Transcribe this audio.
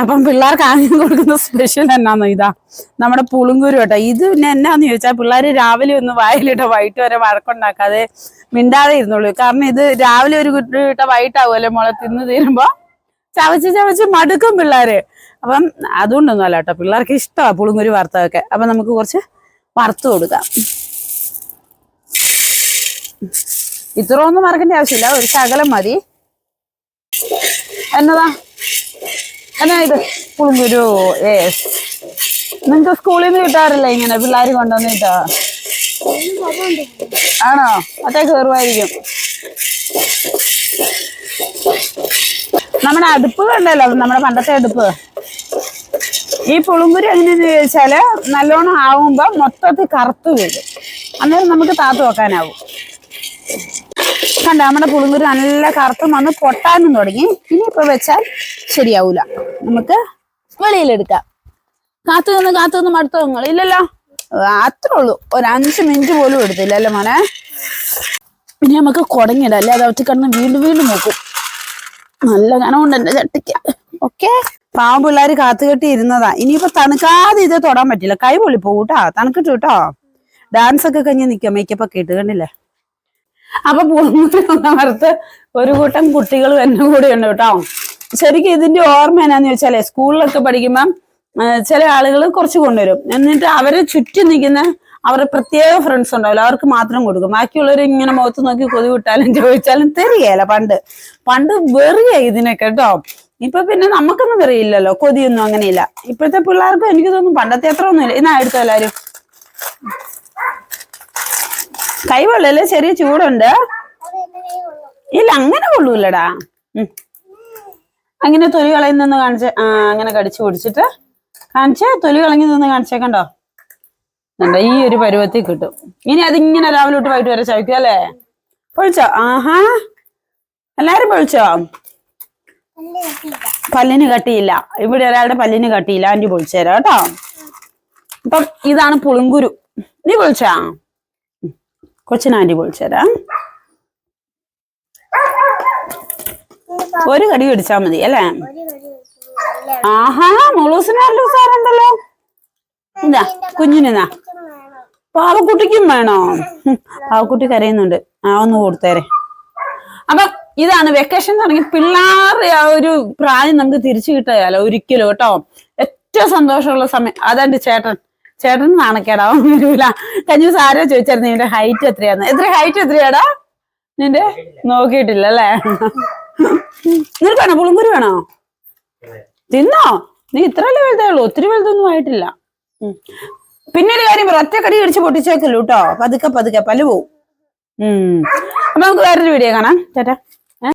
അപ്പം പിള്ളേർക്ക് ആദ്യം കൊടുക്കുന്ന സ്പെഷ്യൽ എന്നാന്നോ ഇതാ? നമ്മുടെ പുളുങ്കുരു കേട്ടോ. ഇത് പിന്നെ എന്നാന്ന് ചോദിച്ചാൽ പിള്ളേർ രാവിലെ ഒന്ന് വായിലിട്ടോ വൈകിട്ട് വരെ വഴക്കുണ്ടാക്കാതെ മിണ്ടാതെ ഇരുന്നുള്ളൂ കാരണം ഇത് രാവിലെ ഒരു കുട്ടി കുട്ടിയിട്ട വൈകിട്ടാവുമല്ലോ മുള തിന്നു തീരുമ്പോ. ചവച്ച് ചവച്ച് മടുക്കും പിള്ളേര്. അപ്പം അതുകൊണ്ടൊന്നും അല്ല കേട്ടോ. പിള്ളേർക്ക് ഇഷ്ടമാണ് പുളുങ്കുരു വറുത്തതൊക്കെ. അപ്പൊ നമുക്ക് കുറച്ച് വറുത്ത് കൊടുക്കാം. ഇത്ര ഒന്നും മറക്കേണ്ട ആവശ്യമില്ല. ഒരു ശകലം മതി. എന്നതാ? എന്നാ ഇത് പുളുങ്കുരു ഏസ് നിങ്ങക്ക് സ്കൂളിൽ നിന്ന് കിട്ടാറില്ല ഇങ്ങനെ പിള്ളേർ കൊണ്ടുവന്നിട്ടോ? ആണോ? അതേ കയറുമായിരിക്കും നമ്മുടെ അടുപ്പ് കണ്ടല്ലോ നമ്മുടെ പണ്ടത്തെ അടുപ്പ്. ഈ പുളുങ്കുരി എങ്ങനെയെന്ന് ചോദിച്ചാൽ നല്ലോണം ആവുമ്പോ മൊത്തത്തിൽ കറുത്ത് വീഴും. അന്നേരം നമുക്ക് താത്തു വെക്കാനാവും. കണ്ട നമ്മുടെ പുളുങ്കുരി നല്ല കറുത്തും വന്ന് പൊട്ടാനും തുടങ്ങി. ഇനിയിപ്പോ വെച്ചാൽ ശരിയാവൂല. നമുക്ക് വെളിയിലെടുക്കാം. കാത്തു നിന്ന് കാത്തു നിന്ന് മടുത്തോ നിങ്ങൾ? ഇല്ലല്ലോ. അത്രേ ഉള്ളൂ. ഒരു അഞ്ച് മിനിറ്റ് പോലും എടുത്തില്ല അല്ലേ മോനെ. ഇനി നമുക്ക് കുടങ്ങിടാം. അല്ലേ? അത് ഒറ്റ കിടന്ന് വീണ്ടും വീണ്ടും നോക്കും. നല്ല കനമുണ്ട് എന്റെ ചട്ടിക്ക്. ഓക്കെ? പാവം പിള്ളേർ കാത്തുകെട്ടി ഇരുന്നതാ. ഇനിയിപ്പോ തണുക്കാതെ ഇത് തൊടാൻ പറ്റില്ല. കൈ പൊളി കേട്ടോ? തണുക്കിട്ടു കേട്ടോ? ഡാൻസ് ഒക്കെ കഴിഞ്ഞ് നിക്കാം മേക്കപ്പ് ഒക്കെ ഇട്ട് കണ്ടില്ലേ? അപ്പൊ പൂർണ ഒരു കൂട്ടം കുട്ടികളും എന്നെ കൂടെ ഉണ്ട് കേട്ടോ. ശരിക്കും ഇതിന്റെ ഓർമ്മ എന്നാന്ന് ചോദിച്ചാലേ സ്കൂളിലൊക്കെ പഠിക്കുമ്പം ചില ആളുകൾ കുറച്ച് കൊണ്ടുവരും. എന്നിട്ട് അവരെ ചുറ്റും നിൽക്കുന്ന അവരുടെ പ്രത്യേക ഫ്രണ്ട്സ് ഉണ്ടാവില്ല. അവർക്ക് മാത്രം കൊടുക്കും. ബാക്കിയുള്ളവർ ഇങ്ങനെ മുഖത്ത് നോക്കി കൊതി വിട്ടാലും ചോദിച്ചാലും തെറിയല്ല പണ്ട്. പണ്ട് വെറിയ ഇതിനൊക്കെ കേട്ടോ. ഇപ്പൊ പിന്നെ നമുക്കൊന്നും വെറിയില്ലല്ലോ. കൊതിയൊന്നും അങ്ങനെയില്ല. ഇപ്പോഴത്തെ പിള്ളേർക്കും എനിക്ക് തോന്നുന്നു പണ്ടത്തെ അത്ര ഒന്നുമില്ല. ഇന്നാ എടുത്തോ എല്ലാരും? കൈവെള്ളല്ലേ ചെറിയ ചൂടുണ്ട്. ഇല്ല അങ്ങനെ കൊള്ളൂല്ലടാ. ഉം. അങ്ങനെ തൊലി കളയിൽ നിന്ന് കാണിച്ച് ആ അങ്ങനെ കടിച്ചു പിടിച്ചിട്ട് കാണിച്ച് തൊലി കളഞ്ഞു നിന്ന് കാണിച്ചേക്കണ്ടോ? എന്താ ഈ ഒരു പരുവത്തിൽ കിട്ടും. ഇനി അതിങ്ങനെ രാവിലെ തൊട്ട് വൈകിട്ട് വരെ ചവിക്കുക അല്ലേ? പൊളിച്ചോ. ആഹാ. എല്ലാരും പൊളിച്ചോ? പല്ലിന് കട്ടിയില്ല. ഇവിടെ ഒരാളുടെ പല്ലിന് കട്ടിയില്ല. ആന്റി പൊളിച്ചു തരാം കേട്ടോ. അപ്പം ഇതാണ് പുളിങ്കുരു. നീ പൊളിച്ചാ? കൊച്ചിന് പൊളിച്ചു തരാം. ഒരു കടി പിടിച്ചാ മതി അല്ലേ? ആഹാ മുളൂസിന് സാറുണ്ടല്ലോ ഇതാ കുഞ്ഞിനാ പാവക്കുട്ടിക്കും വേണോ? പാവക്കുട്ടി കരയുന്നുണ്ട്. ആ ഒന്ന് കൊടുത്തേരെ. അപ്പൊ ഇതാണ് വെക്കേഷൻ തുടങ്ങി പിള്ളേരുടെ ആ ഒരു പ്രായം നമുക്ക് തിരിച്ചു കിട്ടുകയല്ലോ ഒരിക്കലും കേട്ടോ. ഏറ്റവും സന്തോഷമുള്ള സമയം. അതാണ്ട് ചേട്ടൻ. ചേട്ടൻ നാണക്കേടാവും വരൂല. കഴിഞ്ഞ ദിവസം ആരോ ചോദിച്ചായിരുന്നു നിന്റെ ഹൈറ്റ് എത്രയാന്ന്. എത്ര ഹൈറ്റ് എത്രയാടാ? നിന്റെ? നോക്കിയിട്ടില്ല അല്ലേ? നിനക്ക് വേണോ? പുളുങ്കുരി വേണോ? തിന്നോ? നീ ഇത്രയല്ലേ വലുതേ ഉള്ളൂ ഒത്തിരി വലുതൊന്നും ആയിട്ടില്ല. പിന്നെ ഒരു കാര്യം പറ. ഒറ്റക്കടി കടിച്ച് പൊട്ടിച്ചേക്കല്ലോ കേട്ടോ പതുക്കെ പതുക്കെ പല പോവും. ഉം. അപ്പൊ നമുക്ക് വേറൊരു വീഡിയോ കാണാം. ചേട്ടാ